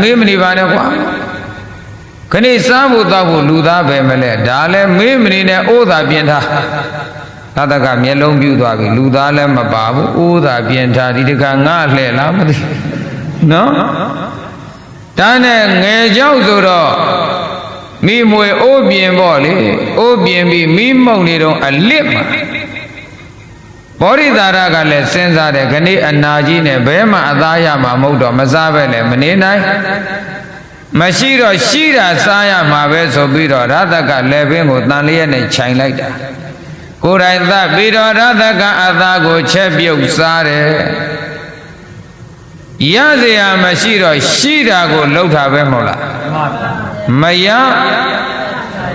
မေးမနေပါနဲ့ကွာခဏစားဖို့တောက်ဖို့လူသားပဲမလဲဒါလည်းမေးမနေနဲ့အိုးသာပြင်ထားသာတကမျက်လုံးပြူသွားပြီလူသားလည်းမပါဘူးအိုးသာပြင်ထားဒီတကငါလှဲ့လားမသိနော်ဒါနဲ့ငယ်ကြောက်ဆိုတော့မိမွေအိုးပြင်ပေါ့လေအိုးပြင်ပြီးမိမုံနေတော့အလစ်မှာ ဘောရိသာရကလည်းစဉ်းစားတယ်ခဏအနာကြီးနဲ့ဘဲမှအသားရမှာမဟုတ်တော့မစားပဲလည်းမနေနိုင်မရှိတော့ရှိတာစားရမှာပဲဆိုပြီးတော့ရသကလည်းပင်ကိုတန်လျက်နဲ့ခြိုင်လိုက်တာကိုယ်တိုင်သတ်ပြီးတော့ရသကအသားကိုချက်ပြုတ်စားတယ်ရเสียမရှိတော့ရှိတာကိုလှုပ်တာပဲမဟုတ်လားမရ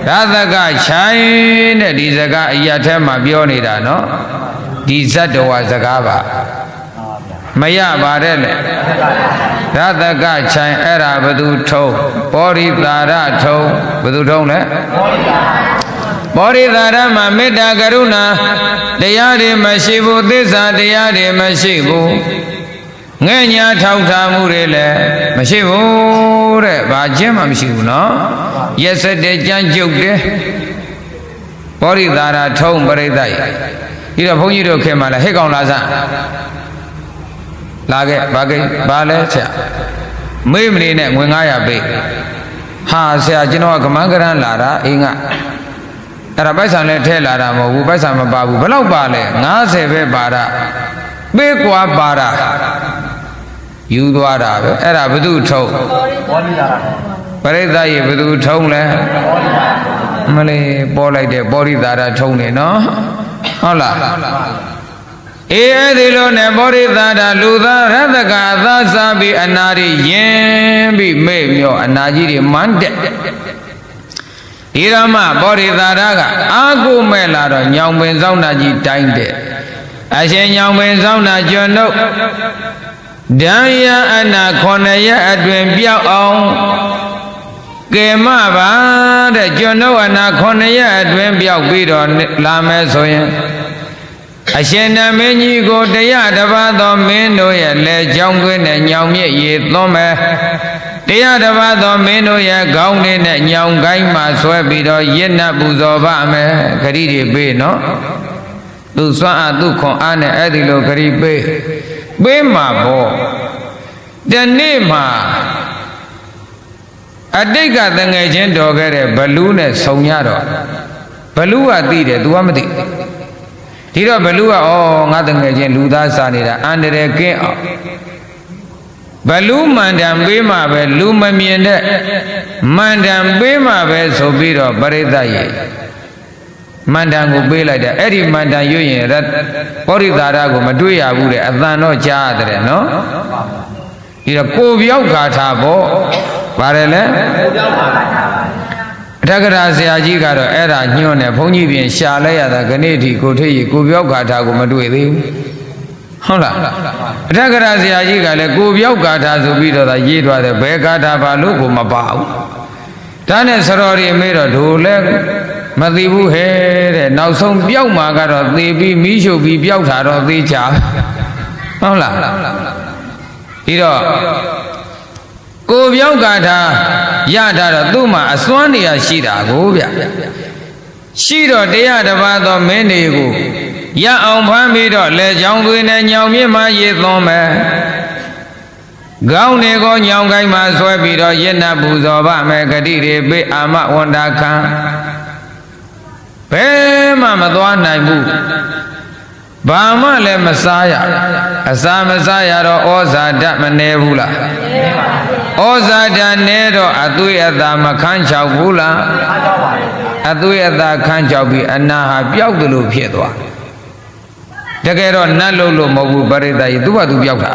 ရသကခြိုင်တဲ့ဒီစကားအရာထဲမှာပြောနေတာနော် ဒီဇတ်တော်ဝစကားပါမရပါတဲ့လေရသကခြိုင်အဲ့ဒါဘသူထုံးပောရိတာရထုံးဘသူထုံးလဲပောရိတာရမှာမေတ္တာကရုဏာတရားတွေမရှိဘူးသစ္စာတရားတွေမရှိဘူးငဲ့ညာထောက်ထားမှုတွေလည်းမရှိဘူးတဲ့ဘာချင်းမှမရှိဘူးနော်ရက်စက်တဲ့ကြမ်းကြုတ်တဲ့ပောရိတာရထုံးပရိသတ် ဒီတော့ဘုန်းကြီးတို့ခင်မှာလဲဟဲ့ကောင်လာစမ်းလာခဲ့ဘာကိဘာလဲဆရာမေးမနေနဲ့ငွေ900ပေးဟာဆရာကျွန်တော်ကကမန်းကရန်လာတာအင်းကအဲ့ဒါပိုက်ဆံလည်းထဲလာတာမဟုတ်ဘူးပိုက်ဆံမပါဘူးဘယ်လောက်ပါလဲ90ပဲပါတာပေးကွာပါတာယူသွားတာပဲအဲ့ဒါဘသူထုံးဘောလိတာရပရိသတ်ရေဘသူထုံးလဲမလေးပေါ်လိုက်တဲ့ပောရိသာရထုံးနေနော် ဟုတ်လားအေးအဲ့ဒီလိုနဲ့ပောရိသာရလူသားရသကအသာစားပြီးအနာရီယင်ပြီးမေ့မြော့အနာကြီးတွေမန်းတက်ဒီရမပောရိသာရကအာကုမဲ့လာတော့ညောင်ပင်ဆောင်နာကြီးတိုင်းတဲ့အရှင်ညောင်ပင်ဆောင်နာကျွန်းတို့ဒံယအနာခொနရအတွင်ပြောက်အောင် ကဲမပါတဲ့ကျွန်တော်အနာခုနှစ်ရက်အတွင်းပြောက်ပြီးတော့လာမယ်ဆိုရင်အရှင်နမင်းကြီးကိုတရားတစ်ပါးသောမင်းတို့ရဲ့လက်ကြောင်းခွင်းနဲ့ညောင်မြစ်ရေသွန်းမယ်တရားတစ်ပါးသောမင်းတို့ရဲ့ခေါင်းလေးနဲ့ညောင်ကိုင်းမှဆွဲပြီးတော့ရစ်နတ်ပူဇော်ပါမယ်ခရီးတွေပေးနော်သူစွမ်းအားသူခွန်အားနဲ့အဲ့ဒီလိုခရီးပေးပေးမှာပေါ့ဒီနေ့မှာ အတိတ်ကတငယ်ချင်းတော်ခဲ့တဲ့ဘလူးနဲ့ဆုံရတော့ဘလူးကသိတယ် तू ကမသိဒီတော့ဘလူးကဩငါတငယ်ချင်းလူသားစားနေတာအန္တရာယ်ကင်းအောင်ဘလူးမန္တန်ပေးမှပဲလူမမြင်တဲ့မန္တန်ပေးမှပဲဆိုပြီးတော့ပရိသတ်ရဲ့မန္တန်ကိုပေးလိုက်တယ်အဲ့ဒီမန္တန်ရွရင်ရပောရိသာရကိုမတွေ့ရဘူးတဲ့အတန်တော့ကြားရတယ်နော်ဒီတော့ကိုပြောက်ခါထားပေါ့ ပါတယ်လေအထက်ကရာဆရာကြီးကတော့အဲ့ဒါညွှန်းတယ်ဘုန်းကြီးပြင်ရှာလဲရတာခဏထိကိုထိပ်ရီကိုပြောက်ခါထားကိုမတွေ့သေးဘူးဟုတ်လားအထက်ကရာဆရာကြီးကလည်းကိုပြောက်ခါထားဆိုပြီးတော့သာရေးသွားတယ်ဘယ်ခါထားပါလို့ကိုမပါဘူးဒါနဲ့စရော်ရီမေးတော့ဒိုလဲမသိဘူးဟဲ့တဲ့နောက်ဆုံးပြောက်မှာကတော့သေပြီးမီးရှို့ပြီးပြောက်တာတော့သေချာဟုတ်လားဒီတော့ကို ပြောင်းကာထာရတာတော့သူ့မှာအစွမ်းနေရရှိတာကိုဗျရှိတော့တရားတစ်ပါးသောမင်းတွေကိုရအောင်ဖမ်းပြီးတော့လက်ချောင်းသွေးနဲ့ညောင်မြင့်မှရေသွန်းမယ်ကောင်းနေကိုညောင်ကိုင်းမှဆွဲပြီးတော့ရစ်နတ်ပူဇော်ပါမယ်ဂတိတွေပေးအာမဝန္တာခံဘယ်မှမသွားနိုင်ဘူးဘာမှလည်းမစားရ အစာမစားရတော့ဩဇာတမနေဘူးလားဩဇာတနေတော့အသွေးအသာမခန်းချောက်ဘူးလားအားကြောက်ပါလေအသွေးအသာခန်းချောက်ပြီးအနာဟာပျောက်တယ်လို့ဖြစ်သွားတကယ်တော့နတ်လို့လို့မဟုတ်ဘူးပရိသတ်ကြီးသူ့ဘာသူပျောက်တာ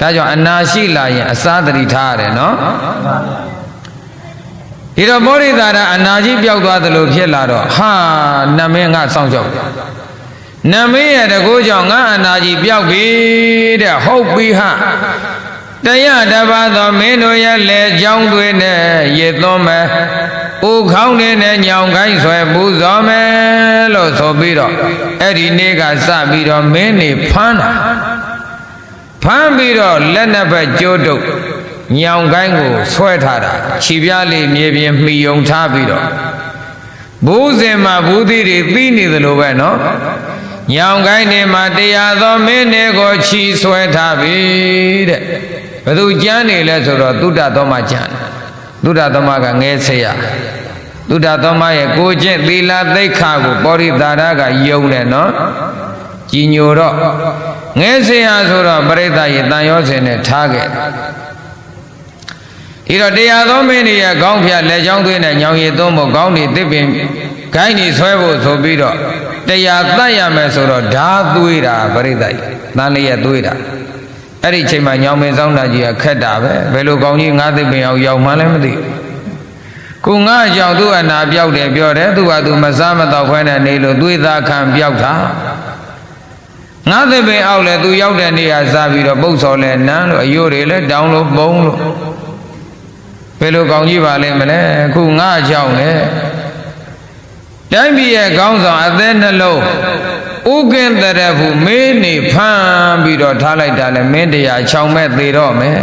ဒါကြောင့်အနာရှိလာရင်အစာတတိထားရတယ်နော်ဒီတော့ဘောရိသာရအနာကြီးပျောက်သွားတယ်လို့ဖြစ်လာတော့ဟာနမင်းငါစောင့်ကြောက် နမင်းရဲ့တကူကြောင့်ငါအနာကြီးပျောက်ပြီတဲ့ဟုတ်ပြီဟာတရားတစ်ပါးသောမင်းတို့ရဲ့လက်ကြောင်းတွေနဲ့ရေသွန်းမယ်။ဦးခေါင်းတွေနဲ့ညောင်ကိုင်းဆွဲပူဇော်မယ်လို့ဆိုပြီးတော့အဲ့ဒီနေ့ကစပြီးတော့မင်းနေဖမ်းတာဖမ်းပြီးတော့လက်နှစ်ဖက်ကြိုးတုပ်ညောင်ကိုင်းကိုဆွဲထားတာခြေပြားလေးမြေပြင်မှီယုံထားပြီးတော့ဘိုးစင်မှာဘူးသီးတွေသိနေသလိုပဲနော် ညောင်ကိုင်းနေမှာတရားသောမင်းတွေကိုခြီဆွဲထားပြီတဲ့ဘယ်သူကြမ်းနေလဲဆိုတော့သုဒ္ဓသောမကြမ်းသုဒ္ဓသောမကငဲဆေးရသုဒ္ဓသောမရဲ့ကိုကျင့်သီလသိက္ခာကိုပောရိတာရကယုံတယ်နော်ကြည်ညိုတော့ငဲဆေးရဆိုတော့ပရိသတ်ရေတန်ရောစင်နဲ့ထားခဲ့ တယ်ဤတော့တရားသောမင်းတွေရဲ့ခေါင်းဖြတ်လက်ချောင်းသွင်းတဲ့ညောင်ရည်သွန်းဖို့ခေါင်းတွေတစ်ပင်ခိုင်းနေဆွဲဖို့ဆိုပြီးတော့တရားတတ်ရမယ်ဆိုတော့ဓာသွေးတာပရိသတ်တန်လေးရသွေးတာအဲ့ဒီချိန်မှာညောင်မင်းဆောင်တာကြီးကခက်တာပဲဘယ်လိုကောင်းကြီးငါးတစ်ပင်အောင်ရောက်မှလည်းမသိကိုငါအကြောင်းသူ့အနာပြောက်တယ်ပြောတယ်သူကသူမစားမတော့ခွဲနဲ့နေလို့သွေးသားခံပြောက်တာငါးတစ်ပင်အောက်လဲသူရောက်တဲ့နေရာစားပြီးတော့ပုတ်စော်လဲနန်းလို့အယိုးတွေလဲတောင်းလို့ပုံလို့ ဘယ်လိုကောင်းကြီးပါလဲမလဲအခုငါအကြောင်းလဲတိုင်းပြည်ရဲ့ခေါင်းဆောင်အသက်နှလုံးဥကင်တရဖူမင်းနေဖမ်းပြီးတော့ထားလိုက်တာလဲမင်းတရားချောင်မဲ့သေးတော့မယ်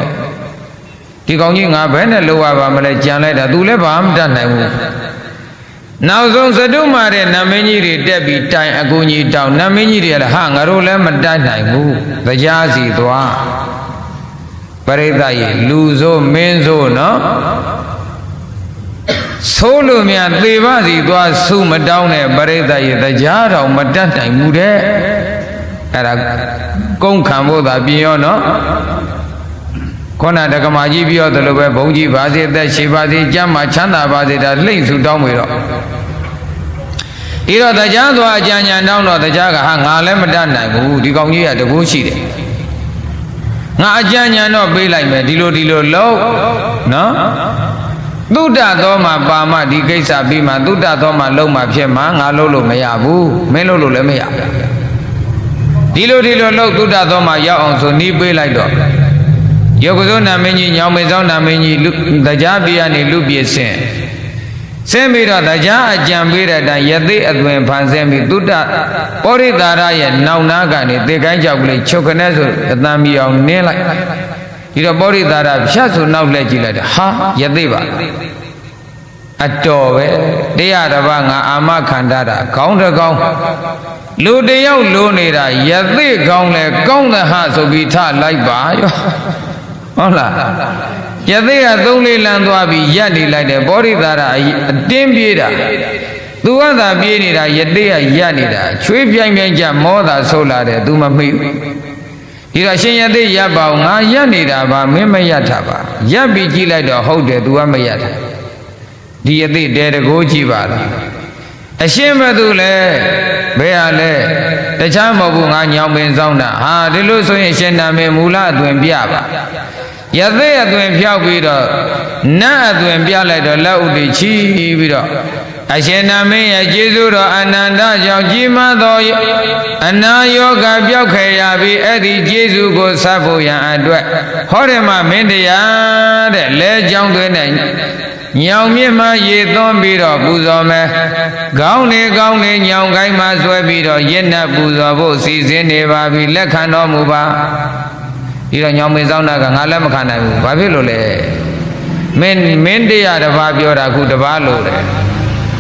ဒီကောင်ကြီးငါဘယ်နဲ့လောက်ရပါမလဲကြံလိုက်တာ तू လည်းဘာမှမတတ်နိုင်ဘူးနောက်ဆုံးစတုမာတဲ့နမင်းကြီးတွေတက်ပြီးတိုင်အကူကြီးတောင်းနမင်းကြီးတွေလည်းဟာငါတို့လည်းမတတ်နိုင်ဘူးတရားစီသွား ပရိသတ်ရေလူဆိုမင်းဆိုနော်ဆိုးလို့များသေပါစီသွားဆုမတောင်းတဲ့ပရိသတ်ရေတရားတော်မတတ်နိုင်ဘူးတဲ့အဲ့ဒါကုန်းခံဖို့သာပြင်ရောနော်ခေါဏတက္ကမကြီးပြောတယ်လို့ပဲဘုန်းကြီးပါစေသက်ရှိပါစေကြမ်းမှချမ်းသာပါစေဒါလှိမ့်စုတောင်းပြီတော့ဒီတော့တရားသွားအကြံဉာဏ်တောင်းတော့တရားကဟာငါလည်းမတတ်နိုင်ဘူးဒီကောင်ကြီးကတကူရှိတယ် ငါအကြံဉာဏ်တော့ပေးလိုက်မယ်ဒီလိုဒီလိုလုပ်နော်သုတ္တသောမှာပါမဒီကိစ္စပြီးမှသုတ္တသောမှာလုံးမှာဖြစ်မှာငါလုံးလို့မရဘူးမင်းလုံးလို့လည်းမရဘူးဒီလိုဒီလိုလုပ်သုတ္တသောမှာရောက်အောင်ဆိုနီးပေးလိုက်တော့ယောဂဇောနာမင်းကြီးညောင်မေဆောင်နာမင်းကြီးလူတရားပြကနေလူပြည့်စင် ဆင်းပြီးတော့တရားအကြံပေးတဲ့အတိုင်းယသိအသွင်ဖန်ဆင်းပြီးသုတ္တပောရိတာရရဲ့နောင်နာကနေသေကိုင်းကြောက်ကလေးချုပ်ခနဲ့ဆိုအတန်မီအောင်နင်းလိုက်ဒီတော့ပောရိတာရဖြတ်ဆိုနောက်လှည့်ကြည့်လိုက်တယ်ဟာယသိပါအတော်ပဲတရားတစ်ပါးငါအာမခံတတာခေါင်းတစ်ကောင်းလူတယောက်လိုနေတာယသိကောင်းလဲကောင်းတဲ့ဟဆိုပြီးထလိုက်ပါရောဟုတ်လား ယသိကသုံးလေးလမ်းသွားပြီးရက်နေလိုက်တယ်ဘောဓိသာရအတင်းပြေးတာသူကသာပြေးနေတာယသိကရက်နေတာချွေးပြိုင်ပြိုင်ကြမောတာဆုတ်လာတယ်သူမမိဘူးဒီတော့ရှင်ယသိရပ်ပါအောင်ငါရက်နေတာပါမင်းမရက်တာပါရက်ပြီးကြည့်လိုက်တော့ဟုတ်တယ်သူကမရက်တာဒီယသိတဲတကိုးကြည့်ပါလားအရှင်းဘသူလဲဘယ်ဟာလဲတခြားမဟုတ်ဘူးငါညောင်ပင်ဆောင်တာဟာဒီလိုဆိုရင်ရှင်နာမည်မူလအသွင်ပြပါ ယသိအသွင်ဖြောက်ပြီးတော့နတ်အသွင်ပြလိုက်တော့လက်ဥတည်ချီပြီးတော့အရှင်နာမင်းရဲ့ကျေးဇူးတော်အနန္တကြောင့်ကြီးမားသောအနာယောဂပြောက်ခဲ့ရပြီးအဲ့ဒီကျေးဇူးကိုဆက်ဖို့ရန်အတွက်ဟောရမမင်းတရားတဲ့လဲကြောင်းသွင်းတဲ့ညောင်မြင့်မှရေသွန်းပြီးတော့ပူဇော်မယ်ခေါင်းနေခေါင်းနေညောင်ကိုင်းမှဆွဲပြီးတော့ရင့်နှက်ပူဇော်ဖို့စီစဉ်နေပါပြီလက်ခံတော်မူပါ ဒီတော့ညောင်မင်းဆောင်တာကငါလက်မခံနိုင်ဘူးဘာဖြစ်လို့လဲမင်းမင်းတရားတစ်ပါးပြောတာခုတစ်ပါးလို့တယ်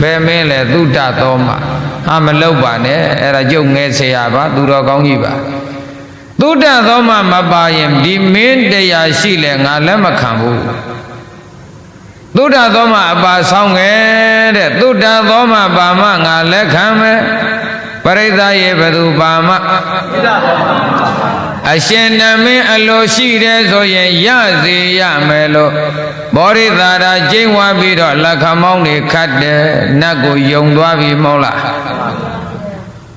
ဘယ်မင်းလဲသုတတော်မှာဟာမလောက်ပါနဲ့အဲ့ဒါကြုံငဲဆရာပါသူတော်ကောင်းကြီးပါသုတသောမှာမပါရင်ဒီမင်းတရားရှိလဲငါလက်မခံဘူးသုဒ္ဓသောမအပါဆောင်ခဲ့တဲ့သုဒ္ဓသောမပါမငါလက်ခံမယ်ပရိသယေဘသူပါမ အရှင်နမင်းအလိုရှိတယ်ဆိုရင်ရစေရမယ်လို့ဘောရိသာရာကျိန်းဝါပြီးတော့လက်ခမောင်းတွေခတ်တယ်နတ်ကိုယုံသွားပြီမဟုတ်လား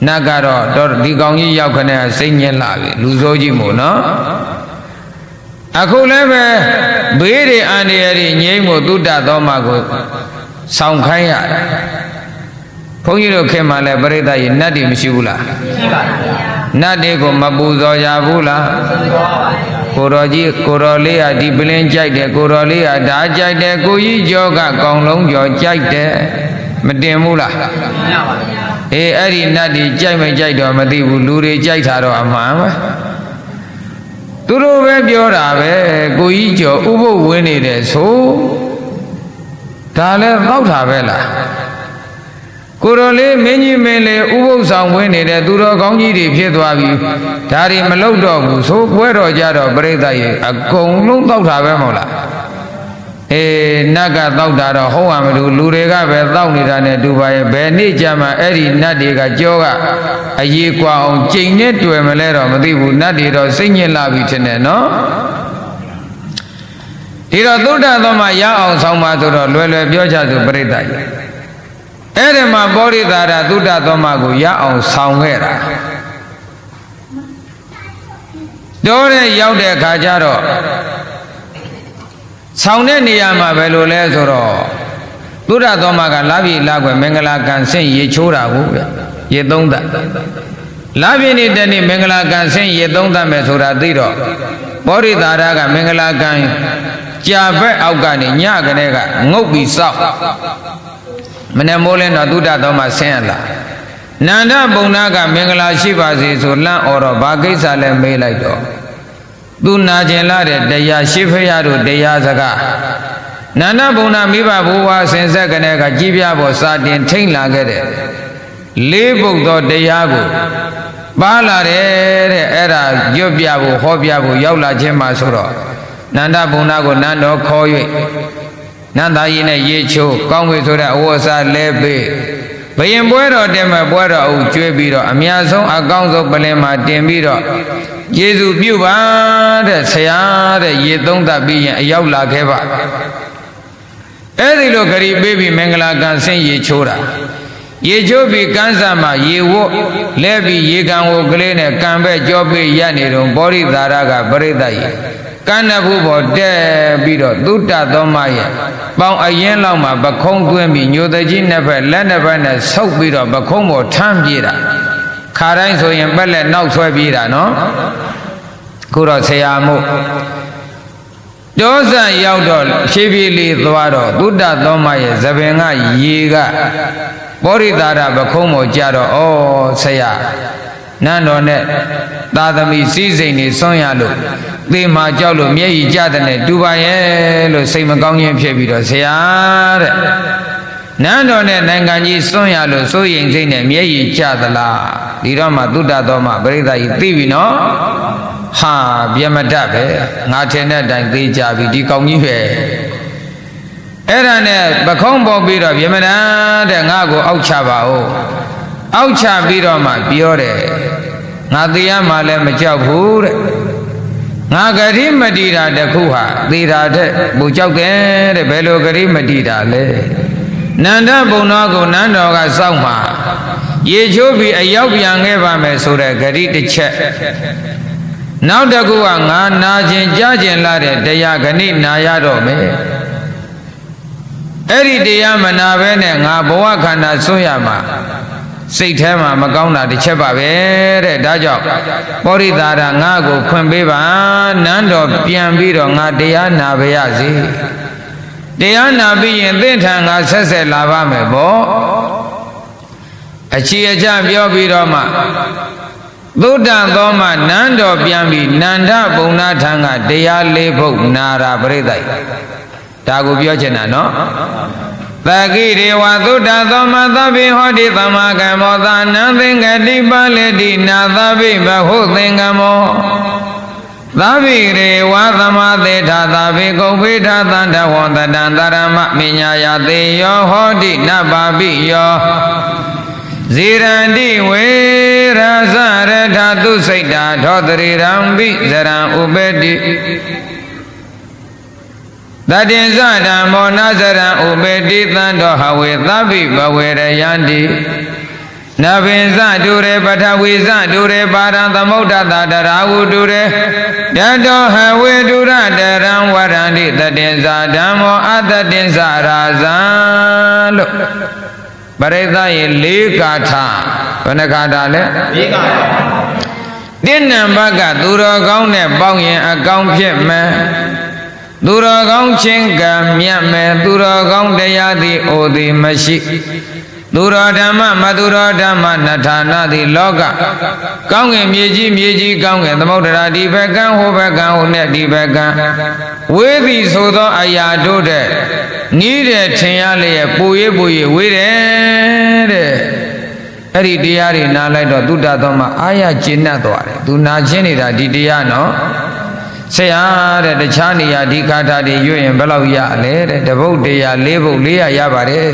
နတ်ကတော့တော့ဒီကောင်ကြီးရောက်ခနဲ့စိတ်ညစ်လာပြီလူစိုးကြီးမို့နော်အခုလည်းပဲဘေးတွေအန္တရာယ်တွေငြိမ့်ဖို့သုတ္တသောမကိုဆောင်းခိုင်းရတယ်ဘုန်းကြီးတို့ခင်မှလည်းပြိဿရေနတ်တွေမရှိဘူးလားရှိပါဗျာ နတ်တွေကိုမပူဇော်ရဘူးလားကိုတော်ကြီးကိုတော်လေးဟာဒီပလင်းကြိုက်တယ်ကိုတော်လေးဟာဓာကြိုက်တယ်ကိုကြီးကျော်ကကောင်းလုံးကျော်ကြိုက်တယ်မတင်ဘူးလားညပါဗျာအေးအဲ့ဒီနတ်တွေကြိုက်မကြိုက်တော့မသိဘူးလူတွေကြိုက်တာတော့အမှန်ပဲတသူတို့ပဲပြောတာပဲကိုကြီးကျော်ဥပုပ်ဝင်နေတယ်ဆိုဒါလည်းသောက်တာပဲလား ကိုတော်လေးမင်းကြီးမင်းလေးဥပုပ်ဆောင်ဝင်နေတဲ့သူတော်ကောင်းကြီးတွေဖြစ်သွားပြီဒါတွေမလောက်တော့ဘူးသိုးပွဲတော်ကြတော့ပြိဿရေအကုန်လုံးတောက်တာပဲမဟုတ်လားအေးနတ်ကတောက်တာတော့ဟုတ်မှာမလို့လူတွေကပဲတောက်နေတာနဲ့တူပါရဲ့ဘယ်နေ့ကြမှာအဲ့ဒီနတ်တွေကကြောကအရေးကွာအောင်ကြိမ်နဲ့တွေ့မလဲတော့မသိဘူးနတ်တွေတော့စိတ်ညစ်လာပြီထင်တယ်နော်ဒီတော့သုဒ္ဓသောမှာရအောင်ဆောင်ပါဆိုတော့လွယ်လွယ်ပြောချစို့ပြိဿရေ အဲ့ဒီမှာပောရိသာရသုဒ္ဓသောမှာကိုရအောင်ဆောင်ခဲ့တာတော့တဲ့ရောက်တဲ့အခါကျတော့ဆောင်တဲ့နေရာမှာဘယ်လိုလဲဆိုတော့သုဒ္ဓသောမကလာပြီလာွယ်မင်္ဂလာကံဆင့်ရေချိုးတာကိုဗျရေသုံးသက်လာပြီနေတဲ့နေ့မင်္ဂလာကံဆင့်ရေသုံးသက်မယ်ဆိုတာသိတော့ပောရိသာရကမင်္ဂလာကံကြာဘက်အောက်ကနေညကနေကငုတ်ပြီးစောက် မနေ့မိုးလင်းတော့သုဒ္ဓသောမဆင်းရလာနန္ဒပုံနာကမင်္ဂလာရှိပါစေဆိုလန့်អော်တော့ဘာကိစ္စလဲမေးလိုက်တော့သူနာကျင်လာတဲ့တရားရှိဖရတို့တရားစကားနန္ဒဘုံနာမိဘဘိုးဘွားဆင်ဆက်ကနေကကြည်ပြဖို့စာတင်ထိမ့်လာခဲ့တဲ့လေးပုတ်သောတရားကိုပါလာတယ်တဲ့အဲ့ဒါရွတ်ပြဖို့ဟောပြဖို့ရောက်လာခြင်းမှာဆိုတော့နန္ဒဘုံနာကိုနန္တော်ခေါ်၍ နန္တာကြီးနဲ့ရေချိုးကောင်းဝေဆိုတဲ့အဝတ်အစားလဲပေးဘယင်ပွဲတော်တင်မဲ့ပွဲတော်အုပ်ကျွေးပြီးတော့အများဆုံးအကောင်းဆုံးပလင်မှာတင်ပြီးတော့ယေစုပြုပါတဲ့ဆရာတဲ့ရေသုံးသပ်ပြီးရင်အရောက်လာခဲ့ပါအဲ့ဒီလိုဂရီပေးပြီးမင်္ဂလာကံဆင်းရေချိုးတာရေချိုးပြီးကန်းစားမှာရေဝတ်လဲပြီးရေကံဝကလေးနဲ့ကံပဲကြောပေးရနေတော့ပောရိသာရကပရိသတ်ကြီး ကန္နဖူးပေါ်တက်ပြီးတော့သုတ္တသောမရဲ့ပေါင်အရင်လောက်မှာပခုံးသွင်းပြီးညိုတကြီးနှစ်ဖက်လက်နှစ်ဖက်နဲ့ဆုပ်ပြီးတော့ပခုံးပေါ်ထမ်းပြေးတာခါတိုင်းဆိုရင်ပက်လက်နောက်ဆွဲပြေးတာနော်ခုတော့ဆရာမို့တောဆန်ရောက်တော့ဖြည်းဖြည်းလေးသွားတော့သုတ္တသောမရဲ့သပင်ကရေကပောရိတာရပခုံးပေါ်ကြတော့ဩဆရာ နန်းတော်နဲ့သာသမီစည်းစိမ်နေဆွံ့ရလို့သေမာကြောက်လို့မျက်ရည်ကျတဲ့နဲ့တူပါရဲ့လို့စိတ်မကောင်းခြင်းဖြစ်ပြီးတော့ဆရာတဲ့နန်းတော်နဲ့နိုင်ငံကြီးဆွံ့ရလို့စိုးရိမ်စိတ်နဲ့မျက်ရည်ကျသလားဒီတော့မှသုတ္တတော်မှပရိသတ်ကြီးသိပြီနော်ဟာပြမတတ်ပဲငါထင်တဲ့အတိုင်းသိကြပြီဒီကောင်ကြီးပဲအဲ့ဒါနဲ့ပခုံးပေါ်ပြီးတော့ပြမနာတဲ့ငါ့ကိုအောက်ချပါဦးအောက်ချပြီးတော့မှပြောတယ် ငါတရားမှလည်းမကြောက်ဘူးတဲ့ငါဂရိမတိတာတခုဟာသေတာတဲ့ပူကြောက်တယ်တဲ့ဘယ်လိုဂရိမတိတာလဲနန္ဒဘုံတော်ကိုနန်းတော်ကစောင့်မှာရေချိုးပြီးအရောက်ပြန်ခဲ့ပါမယ်ဆိုတဲ့ဂရိတစ်ချက်နောက်တစ်ခုကငါနာကျင်ကြားကျင်လာတဲ့တရားဂဏိနာရတော့မယ်အဲ့ဒီတရားမနာဘဲနဲ့ငါဘဝခန္ဓာဆွရမှာ စိတ်ထဲမှာမကောင်းတာတစ်ချက်ပါပဲတဲ့ဒါကြောင့်ပောရိတာရငါ့ကိုခွင့်ပေးပါနန်းတော်ပြန်ပြီးတော့ငါတရားနာပါရစေတရားနာပြီးရင်သင်္ထံငါဆက်ဆက်လာပါမယ်ဗောအချီအချပြောပြီးတော့မှသုဒ္ဓသောမနန်းတော်ပြန်ပြီးနန္ဒဘုံနာထံကတရားလေးဖုတ်နာရာပြိဿိုက်ဒါကိုပြောချင်တာနော် သကိရေဝသုဒ္ဓသောမသဗ္ဗေဟောတိသမ္မာကမ္မောသာနံသင်္ကတိပါလေတိနာသဗ္ဗေဘဟုသင်္ကမောသဗ္ဗေရေဝသမာသေထာသဗ္ဗေကုံဖေထာသန္တဝန္တတံတရမမညာယသေယောဟောတိနဗ္ဗပိယောဇေရန္တိဝေရဇရထသုစိတ်တာထောတရေရံပိဇရံဥပတိ တတင်္စဓမ္မောနဇရံဥပေတိသံတော်ဟဝေသဗ္ဗိဘဝေရယန္တိနဗင်္စတုရေပထဝီဇတုရေပါရံသမုဒ္ဒတတရာဟုတုရေတတောဟဝေတုရတရံဝရန္တိတတင်္စဓမ္မောအတတင်္စရာဇံလို့ပရိသတ်ရဲ့လေးကာထဘယ်နှကာထလဲဒီကတင်းနံဘတ်ကသူတော်ကောင်းနဲ့ပေါင်းရင်အကောင်းဖြစ်မယ် သူတော်ကောင်းချင်းကမြတ်မယ်သူတော်ကောင်းတရားသည်အိုသည်မရှိသူတော်ဓမ္မမသူတော်ဓမ္မနထာနာတိလောကကောင်းငင်မြေကြီးမြေကြီးကောင်းငင်သမုဒ္ဒရာဒီဘက်ကံဟိုဘက်ကံဟိုနဲ့ဒီဘက်ကံဝေးသည်ဆိုသောအရာတို့တဲ့နီးတဲ့ထင်ရလျက်ပူရပူရဝေးတယ်တဲ့အဲ့ဒီတရားတွေနားလိုက်တော့သုတ္တသောမှာအာရကျင့်တ်သွားတယ်သူနာချင်းနေတာဒီတရားနော် ဆရာတဲ့တခြားနေရာဒီခါတာတွေရွရင်ဘယ်လောက်ရလဲတဲ့တပုတ်တရား၄ပုတ်၄ရရပါတယ်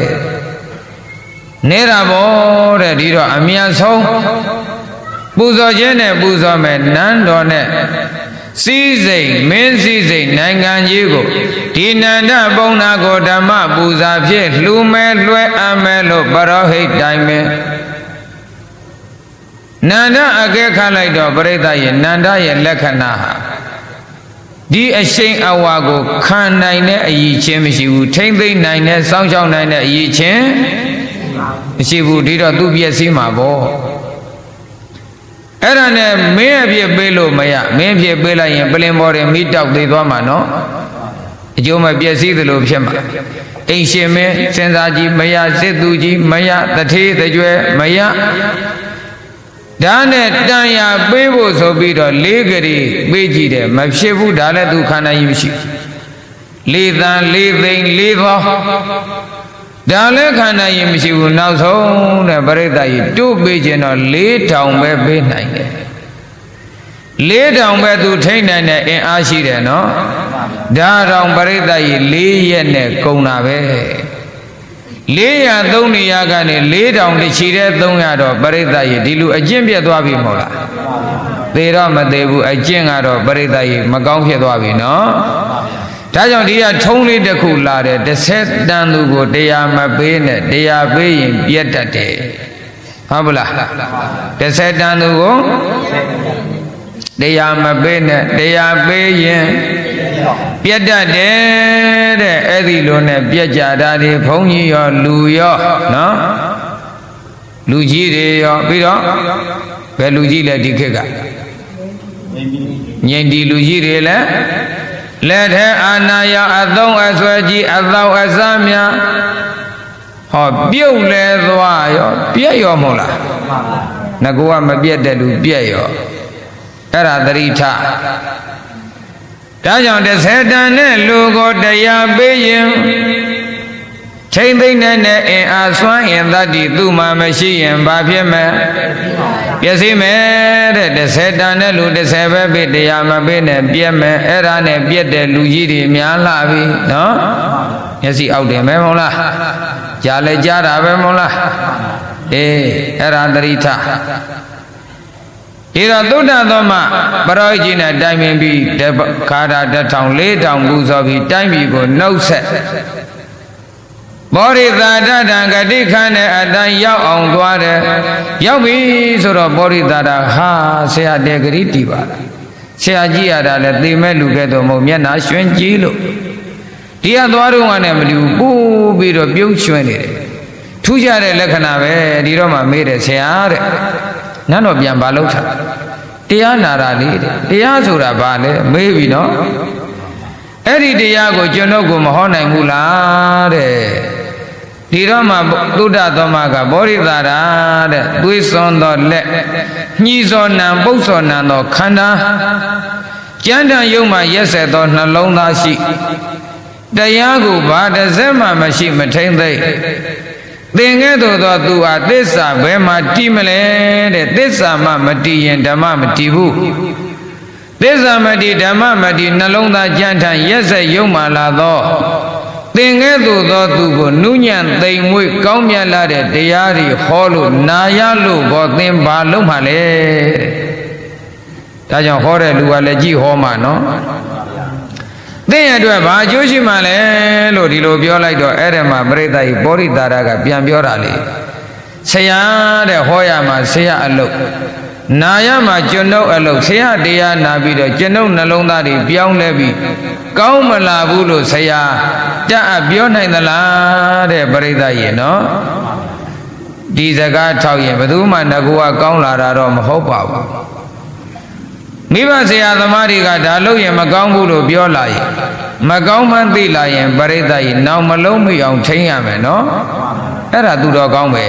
နေတာပေါ့တဲ့ဒီတော့အမြန်ဆုံးပူဇော်ခြင်းနဲ့ပူဇော်မယ်နန်းတော်နဲ့စီးစိမ်မင်းစီးစိမ်နိုင်ငံကြီးကိုဒီနန္ဒပုံနာကိုဓမ္မပူဇာဖြင့်လှူမဲလွှဲအပ်မဲလို့ပရောဟိတ်တိုင်မယ်နန္ဒအကဲခတ်လိုက်တော့ပြိဿရဲ့နန္ဒရဲ့လက္ခဏာဟာ ဒီအရှိန်အဝါကိုခံနိုင်တဲ့အယီချင်းမရှိဘူးထိမ့်သိမ့်နိုင်တဲ့စောင့်ရှောက်နိုင်တဲ့အယီချင်းမရှိဘူးဒီတော့သူ့ပြည့်စည်မှာပေါ့အဲ့ဒါနဲ့မင်းအပြစ်ပေးလို့မရမင်းအပြစ်ပေးလိုက်ရင်ပလင်ပေါ်တယ်မိတောက်သေးသွားမှာနော်အကျိုးမပြည့်စည်သလိုဖြစ်မှာအိမ်ရှင်မင်းစဉ်းစားကြည့်မရစစ်သူကြီးမရတထေးတကြွယ်မရ ဒါနဲ့တန်ရပေးဖို့ဆိုပြီးတော့လေးကလေးပေးကြည့်တယ်မဖြစ်ဘူးဒါလည်းသူခန္ဓာကြီးမရှိလေးတန်လေးသိန်းလေးသောဒါလည်းခန္ဓာကြီးမရှိဘူးနောက်ဆုံးတဲ့ပရိသတ်ကြီးတို့ပေးခြင်းတော့လေးတောင်ပဲပေးနိုင်တယ်လေးတောင်ပဲသူထိမ့်နိုင်တဲ့အင်အားရှိတယ်နော်ဒါတောင်ပရိသတ်ကြီးလေးရက်နဲ့ကုန်တာပဲ 400 300ကနေ4000တချီတဲ့300တော့ပရိသတ်ကြီးဒီလူအကျင့်ပြတ်သွားပြီမဟုတ်လားသေတော့မသေးဘူးအကျင့်ကတော့ပရိသတ်ကြီးမကောင်းဖြစ်သွားပြီနော်ဒါကြောင့်ဒီကထုံးလေးတစ်ခုလာတယ်တစ်ဆက်တန်သူကိုတရားမပေးနဲ့တရားပေးရင်ပြတ်တတ်တယ်ဟုတ်ပလားတစ်ဆက်တန်သူကိုတရားမပေးနဲ့တရားပေးရင်ပြတ်တတ်တယ် တဲ့အဲ့ဒီလိုနဲ့ပြတ်ကြတာဒီဘုန်းကြီးရောလူရောနော်လူကြီးတွေရောပြီးတော့ဘယ်လူကြီးလဲဒီခေတ်ကငြိမ်ဒီလူကြီးတွေလည်းလက်ထဲအာနာယအသုံးအဆွဲကြီးအသောအစမ်းများဟောပြုတ်လဲသွားရောပြက်ရောမဟုတ်လားငကူကမပြက်တဲ့လူပြက်ရောအဲ့ဒါသတိထ ဒါကြောင့်တစ်ဆယ်တန်နဲ့လူကိုတရားပေးရင်ထိမ့်သိမ့်နဲ့နဲ့အင်အားစွမ်းရင်တတ္တိသူ့မှာမရှိရင်ဘာဖြစ်မလဲပျက်စီးမယ်တဲ့တစ်ဆယ်တန်နဲ့လူတစ်ဆယ်ပဲပေးတရားမပေးနဲ့ပြက်မယ်အဲ့ဒါနဲ့ပြက်တဲ့လူကြီးတွေများလာပြီနော်မျက်စိအောက်တယ်မဲမဟုတ်လားကြားလဲကြားတာပဲမဟုတ်လားအေးအဲ့ဒါသတိထ ဒီတော့သုဒ္ဓသောမပရောဟိတ်ကြီးနဲ့တိုင်ပင်ပြီးခါတာတစ်ထောင်လေးထောင်ပူဇော်ပြီးတိုင်းပြည်ကိုနှုတ်ဆက်ဘောရိသာတတံဂတိခန္တဲ့အတိုင်းရောက်အောင်သွားတယ်ရောက်ပြီဆိုတော့ဘောရိသာတဟာဆရာတေဂရိတီပါလားဆရာကြီးရတာလဲသေမဲ့လူကဲ့သို့မဟုတ်မျက်နာရွှင်ကြည့်လို့ဒီကသွားတော့ကနဲ့မတူပူပြီးတော့ပြုံးရွှင်နေတယ်ထူးခြားတဲ့လက္ခဏာပဲဒီတော့မှမေးတယ်ဆရာတဲ့ နန်းတော်ပြန်ဘာလုပ်တာတရားနာတာလေးတဲ့တရားဆိုတာဘာလဲမေးပြီနော်အဲ့ဒီတရားကိုကျွန်တော်ကိုမဟောနိုင်ဘူးလားတဲ့ဒီတော့မှသုဒ္ဓသောမကဘောရိသာရာတဲ့သွေးစွန်သောလက်ညှီစောနံပုတ်စောနံသောခန္ဓာကြမ်းတမ်းယုံမှရက်ဆက်သောနှလုံးသားရှိတရားကိုဘာတစ်စက်မှမရှိမထိမ့်သိ သင်ကဲ့သို့သောသူဟာသစ္စာဘယ်မှာတည်မလဲတဲ့သစ္စာမှမတည်ရင်ဓမ္မမတည်ဘူးသစ္စာမတည်ဓမ္မမတည်နှလုံးသားကြမ်းထန်ရက်ဆက်ယုံမှလာသောသင်ကဲ့သို့သောသူကိုနုညံ့သိမ်မွေ့ကောင်းမြတ်လာတဲ့တရားတွေဟောလို့နာရလို့ဘောသင်ဘာလုံးမှလဲဒါကြောင့်ဟောတဲ့လူကလည်းကြည်ဟောမှာနော် သင်ရအတွက်ဘာအကျိုးရှိမှလဲလို့ဒီလိုပြောလိုက်တော့အဲ့ဒီမှာပြိဿကြီးပောရိတာရကပြန်ပြောတာလေဆရာတဲ့ဟောရမှာဆရာအလုတ်နာရမှာကျွန်ုပ်အလုတ်ဆရာတရားနာပြီးတော့ကျွန်ုပ်နှလုံးသားတွေပြောင်းလဲပြီးကောင်းမလာဘူးလို့ဆရာတတ်အပြောနိုင်သလားတဲ့ပြိဿကြီးနော်ဒီစကားထောက်ရင်ဘယ်သူမှငကူကကောင်းလာတာတော့မဟုတ်ပါဘူး မိဘဆရာသမားတွေကဒါလို့ရင်မကောင်းဘူးလို့ပြောလာရင်မကောင်းမှန်းသိလာရင်ပရိသတ်ကြီးနောင်မလုံးမိအောင်ထိန်းရမယ်နော်အဲ့ဒါသူတော်ကောင်းပဲ